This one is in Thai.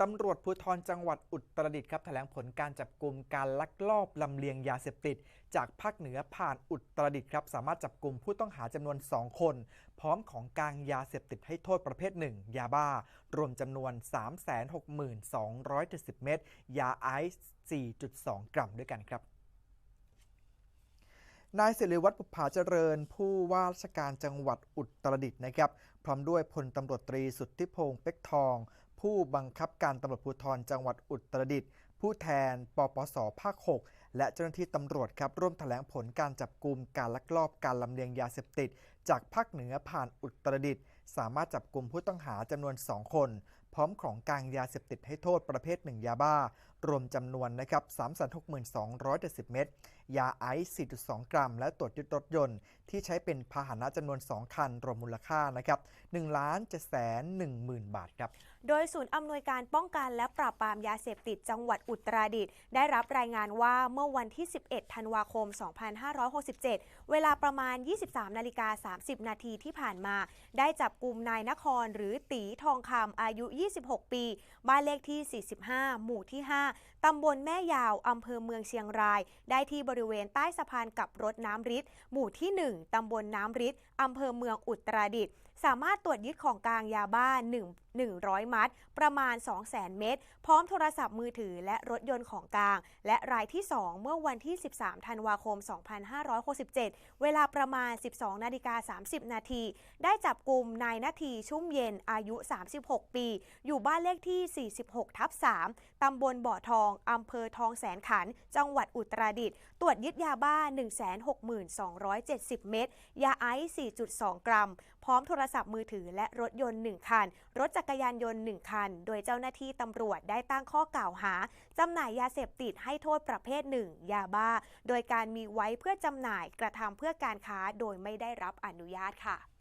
ตำรวจภูธรจังหวัดอุตรดิตถ์ครับแถลงผลการจับกลุ่มการลักลอบลำเลียงยาเสพติด จากภาคเหนือผ่านอุตรดิตถ์ครับสามารถจับกลุ่มผู้ต้องหาจำนวน 2 คน พร้อมของกลางยาเสพติดให้โทษประเภทหนึ่งยาบ้า รวมจำนวน 362,270 เม็ดยาไอซ์ 4.2 กรัมด้วยกันครับนายสิริวัตรบุภาเจริญ ผู้ว่าราชการจังหวัดอุตรดิตถ์นะครับ พร้อมด้วยพลตำรวจตรีสุทธิพงษ์เป็กทอง ผู้บังคับการตำรวจภูธรจังหวัดอุตรดิตถ์ผู้แทน ปปส ภาค 6 และเจ้าหน้าที่ตำรวจครับร่วมแถลงผลการจับกลุ่มการลักลอบการลำเลียงยาเสพติดจากภาคเหนือผ่านอุตรดิตถ์สามารถจับกลุ่มผู้ต้องหาจำนวน 2 คน พร้อมของกลางยาเสพติดให้โทษประเภทหนึ่งยาบ้า รวมจำนวนนะครับ362,270 เม็ด ยาไอซ์ 4.2 กรัม และตรวจยึดรถยนต์ ที่ใช้เป็นพาหนะจำนวน 2 คัน รวมมูลค่านะครับ1ล้าน7แสน1หมื่นบาทครับ โดยศูนย์อำนวยการป้องกันและปราบปรามยาเสพติดจังหวัดอุตรดิตถ์ได้รับรายงานว่าเมื่อวันที่ 11 ธันวาคม 2567 เวลาประมาณ 23นาฬิกา30 นาทีที่ผ่านมา ได้จับกลุ่มนายนครหรือตีทองคำอายุ 26 ปี บ้านเลขที่ 45 หมู่ที่ 5 ตำบลแม่ยาวอำเภอเมืองเชียงราย ได้ที่บริเวณใต้สะพานกับรถน้ำริดหมู่ที่ 1 ตำบลน้ำริดอำเภอเมืองอุตรดิตถ์สามารถตรวจยึดของกลางยาบ้า1 100 มัด ประมาณ 200,000 เม็ด พร้อมโทรศัพท์มือถือและรถยนต์ของกลาง และรายที่ 2 เมื่อวันที่ 13 ธันวาคม 2567 เวลาประมาณ 12 นาฬิกา30 นาที ได้จับกลุ่มนายนาทีชุ่มเย็นอายุ 36 ปี อยู่บ้านเลขที่ 46 ทับ 3 ตำบลบ่อทองอำเภอทองแสนขัน จังหวัดอุตรดิตถ์ตรวจยึดยาบ้า 162,270 เม็ดยาไอซ์4.2 กรัม พร้อมโทรศัพท์มือถือและรถยนต์ 1 คัน รถจักรยานยนต์ 1 คัน โดยเจ้าหน้าที่ตำรวจได้ตั้งข้อกล่าวหาจำหน่ายยาเสพติดให้โทษประเภทหนึ่งยาบ้า โดยการมีไว้เพื่อจำหน่ายกระทำเพื่อการค้าโดยไม่ได้รับอนุญาตค่ะ